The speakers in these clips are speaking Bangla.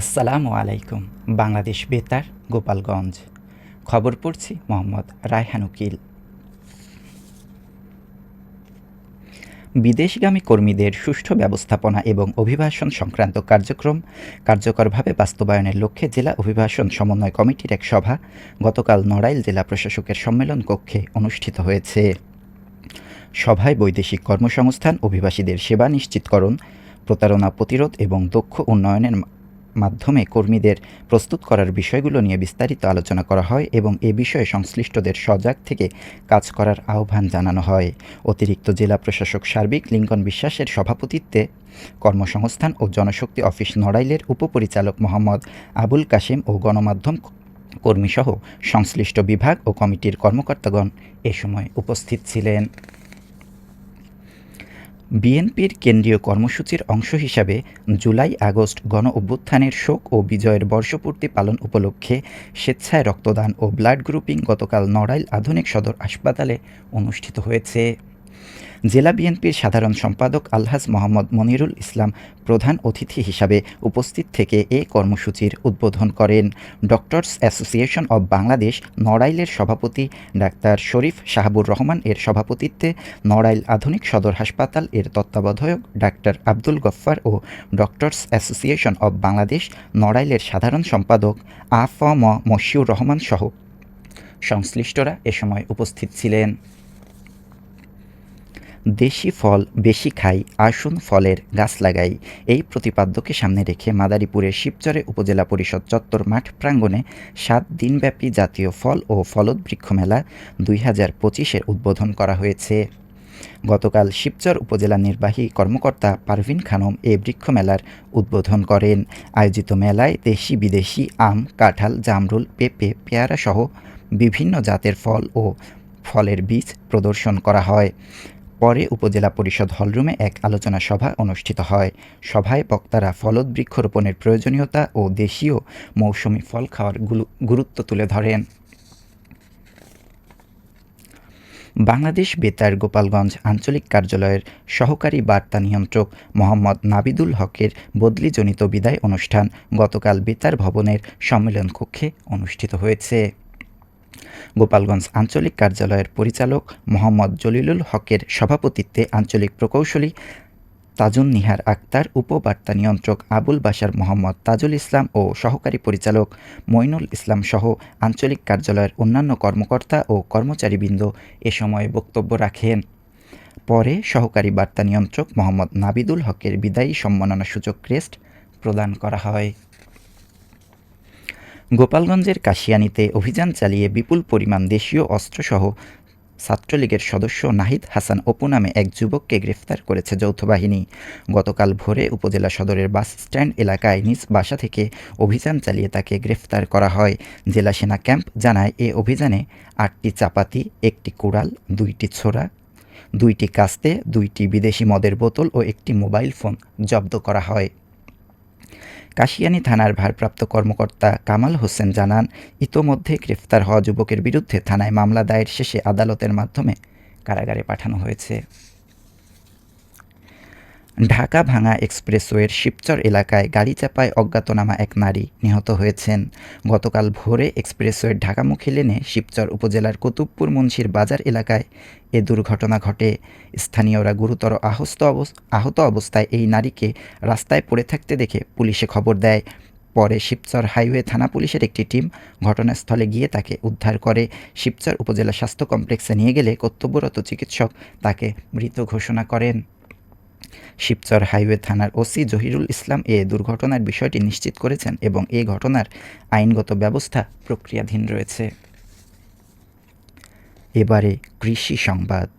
আসসালামু আলাইকুম, বাংলাদেশ বেতার, গোপালগঞ্জ। খবর পড়ছি মোহাম্মদ রায়হান উকিল। বিদেশগামী কর্মীদের সুষ্ঠু ব্যবস্থাপনা এবং অভিবাসন সংক্রান্ত কার্যক্রম কার্যকরভাবে বাস্তবায়নের লক্ষ্যে জেলা অভিবাসন সমন্বয় কমিটির এক সভা গতকাল নড়াইল জেলা প্রশাসকের সম্মেলন কক্ষে অনুষ্ঠিত হয়েছে। সভায় বৈদেশিক কর্মসংস্থান, অভিবাসীদের সেবা নিশ্চিতকরণ, প্রতারণা প্রতিরোধ এবং দক্ষ উন্নয়নের মাধ্যমে কর্মীদের প্রস্তুত করার বিষয়গুলো নিয়ে বিস্তারিত আলোচনা করা হয় এবং এ বিষয়ে সংশ্লিষ্টদের সজাগ থেকে কাজ করার আহ্বান জানানো হয়। অতিরিক্ত জেলা প্রশাসক সার্বিক লিঙ্কন বিশ্বাসের সভাপতিত্বে কর্মসংস্থান ও জনশক্তি অফিস নড়াইলের উপপরিচালক মোহাম্মদ আবুল কাশেম ও গণমাধ্যম কর্মীসহ সংশ্লিষ্ট বিভাগ ও কমিটির কর্মকর্তাগণ এ সময় উপস্থিত ছিলেন। বিএনপির কেন্দ্রীয় কর্মসূচির অংশ হিসাবে জুলাই আগস্ট গণ অভ্যুত্থানের শোক ও বিজয়ের বর্ষপূর্তি পালন উপলক্ষে স্বেচ্ছায় রক্তদান ও ব্লাড গ্রুপিং গতকাল নড়াইল আধুনিক সদর হাসপাতালে অনুষ্ঠিত হয়েছে। জেলা বিএনপির সাধারণ সম্পাদক আলহাজ মোহাম্মদ মনিরুল ইসলাম প্রধান অতিথি হিসাবে উপস্থিত থেকে এ কর্মসূচির উদ্বোধন করেন। ডক্টরস অ্যাসোসিয়েশন অব বাংলাদেশ নড়াইলের সভাপতি ডাক্তার শরীফ শাহাবুর রহমান এর সভাপতিত্বে নড়াইল আধুনিক সদর হাসপাতাল এর তত্ত্বাবধায়ক ডাক্তার আব্দুল গফ্ফার ও ডক্টরস অ্যাসোসিয়েশন অব বাংলাদেশ নড়াইলের সাধারণ সম্পাদক আ ফ ম মশিউর রহমান সহ সংশ্লিষ্টরা এ সময় উপস্থিত ছিলেন। দেশি ফল বেশি খাই আসুন ফলের গাছ লাগাই। এই প্রতিপাদ্যকে সামনে রেখে মাদারীপুরের শিবচরে উপজেলা পরিষদ চত্বর মাঠ প্রাঙ্গণে সাত দিনব্যাপী জাতীয় ফল ও ফলদ বৃক্ষ মেলা দুই হাজার পঁচিশের উদ্বোধন করা হয়েছে। গতকাল শিবচর উপজেলা নির্বাহী কর্মকর্তা পারভিন খানম এ বৃক্ষ মেলার উদ্বোধন করেন। আয়োজিত মেলায় দেশি বিদেশি আম, কাঁঠাল, জামরুল, পেঁপে পেয়ারা সহ বিভিন্ন জাতের ফল ও ফলের বীজ প্রদর্শন করা হয়। পরে উপজেলা পরিষদ হলরুমে এক আলোচনা সভা অনুষ্ঠিত হয়। সভায় বক্তারা ফলদ বৃক্ষরোপণের প্রয়োজনীয়তা ও দেশীয় মৌসুমি ফল খাওয়ার গুরুত্ব তুলে ধরেন। বাংলাদেশ বেতার গোপালগঞ্জ আঞ্চলিক কার্যালয়ের সহকারী বার্তা নিয়ন্ত্রক মোহাম্মদ নাবিদুল হকের বদলিজনিত বিদায় অনুষ্ঠান গতকাল বেতার ভবনের সম্মেলন কক্ষে অনুষ্ঠিত হয়েছে। গোপালগঞ্জ আঞ্চলিক কার্যালয়ের পরিচালক মোহাম্মদ জলিলুল হকের সভাপতিত্বে আঞ্চলিক প্রকৌশলী তাজুন নিহার আক্তার, উপবার্তা নিয়ন্ত্রক আবুল বাশার মোহাম্মদ তাজুল ইসলাম ও সহকারী পরিচালক মইনুল ইসলাম সহ আঞ্চলিক কার্যালয়ের অন্যান্য কর্মকর্তা ও কর্মচারীবৃন্দ এ সময় বক্তব্য রাখেন। পরে সহকারী বার্তা নিয়ন্ত্রক মোহাম্মদ নাবিদুল হকের বিদায়ী সম্মাননা সূচক ক্রেস্ট প্রদান করা হয়। গোপালগঞ্জের কাশিয়ানীতে অভিযান চালিয়ে বিপুল পরিমাণ দেশীয় অস্ত্রসহ ছাত্রলীগের সদস্য নাহিদ হাসান অপু নামে এক যুবককে গ্রেফতার করেছে যৌথ বাহিনী। গতকাল ভোরে উপজেলা সদরের বাস স্ট্যান্ড এলাকায় নিজ বাসা থেকে অভিযান চালিয়ে তাকে গ্রেফতার করা হয়। জেলা সেনা ক্যাম্প জানায়, এ অভিযানে আটটি চাপাতি, একটি কুড়াল, দুইটি ছোড়া, দুইটি কাস্তে, দুইটি বিদেশি মদের বোতল ও একটি মোবাইল ফোন জব্দ করা হয়। কাশিয়ানী থানার ভারপ্রাপ্ত কর্মকর্তা কামাল হোসেন জানান, ইতোমধ্যে গ্রেফতার হওয়া যুবকের বিরুদ্ধে থানায় মামলা দায়ের শেষে আদালতের মাধ্যমে কারাগারে পাঠানো হয়েছে। ঢাকা ভাঙা এক্সপ্রেসওয়ের শিবচর এলাকায় গাড়ি চাপায় অজ্ঞাতনামা এক নারী নিহত হয়েছেন। গতকাল ভোরে এক্সপ্রেসওয়ের ঢাকামুখী লেনে শিবচর উপজেলার কুতুবপুর মুন্সির বাজার এলাকায় এ দুর্ঘটনা ঘটে। স্থানীয়রা গুরুতর আহত আহত অবস্থায় এই নারীকে রাস্তায় পড়ে থাকতে দেখে পুলিশে খবর দেয়। পরে শিবচর হাইওয়ে থানা পুলিশের একটি টিম ঘটনাস্থলে গিয়ে তাকে উদ্ধার করে। শিবচর উপজেলা স্বাস্থ্য কমপ্লেক্সে নিয়ে গেলে কর্তব্যরত চিকিৎসক তাকে মৃত ঘোষণা করেন। শিবচর হাইওয়ে থানার ওসি জহিরুল ইসলাম এ দুর্ঘটনার বিষয়টি নিশ্চিত করেছেন এবং এ ঘটনার আইনগত ব্যবস্থা প্রক্রিয়াধীন রয়েছে। এবারে কৃষি সংবাদ।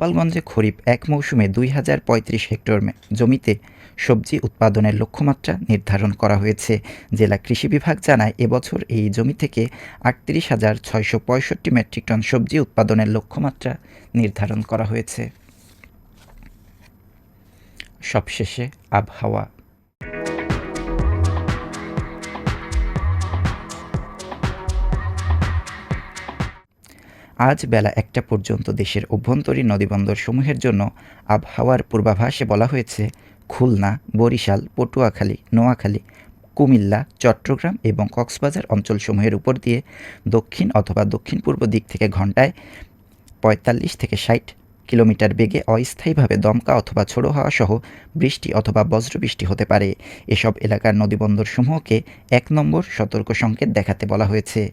গোপালগঞ্জে খরিফ এক মৌসুমে দুই হাজার পঁয়ত্রিশ হেক্টর জমিতে সবজি উৎপাদনের লক্ষ্যমাত্রা নির্ধারণ করা হয়েছে। জেলা কৃষি বিভাগ জানায়, এবছর এই জমি থেকে আটত্রিশ হাজার ছয়শো পঁয়ষট্টি মেট্রিক টন সবজি উৎপাদনের লক্ষ্যমাত্রা নির্ধারণ করা হয়েছে। সবশেষে, আবহাওয়া আজ বেলা একটা পর্যন্ত দেশের অভ্যন্তরীণ নদীবন্দরসমূহের জন্য আবহাওয়ার পূর্বাভাসে বলা হয়েছে, খুলনা, বরিশাল, পটুয়াখালী, নোয়াখালী, কুমিল্লা, চট্টগ্রাম এবং কক্সবাজার অঞ্চলসমূহের উপর দিয়ে দক্ষিণ অথবা দক্ষিণ পূর্ব দিক থেকে ঘন্টায় পঁয়তাল্লিশ থেকে ষাট কিলোমিটার বেগে অস্থায়ীভাবে দমকা অথবা ছোড়ো হাওয়া সহ বৃষ্টি অথবা বজ্রবৃষ্টি হতে পারে। এসব এলাকার নদীবন্দরসমূহকে এক নম্বর সতর্ক সংকেত দেখাতে বলা হয়েছে।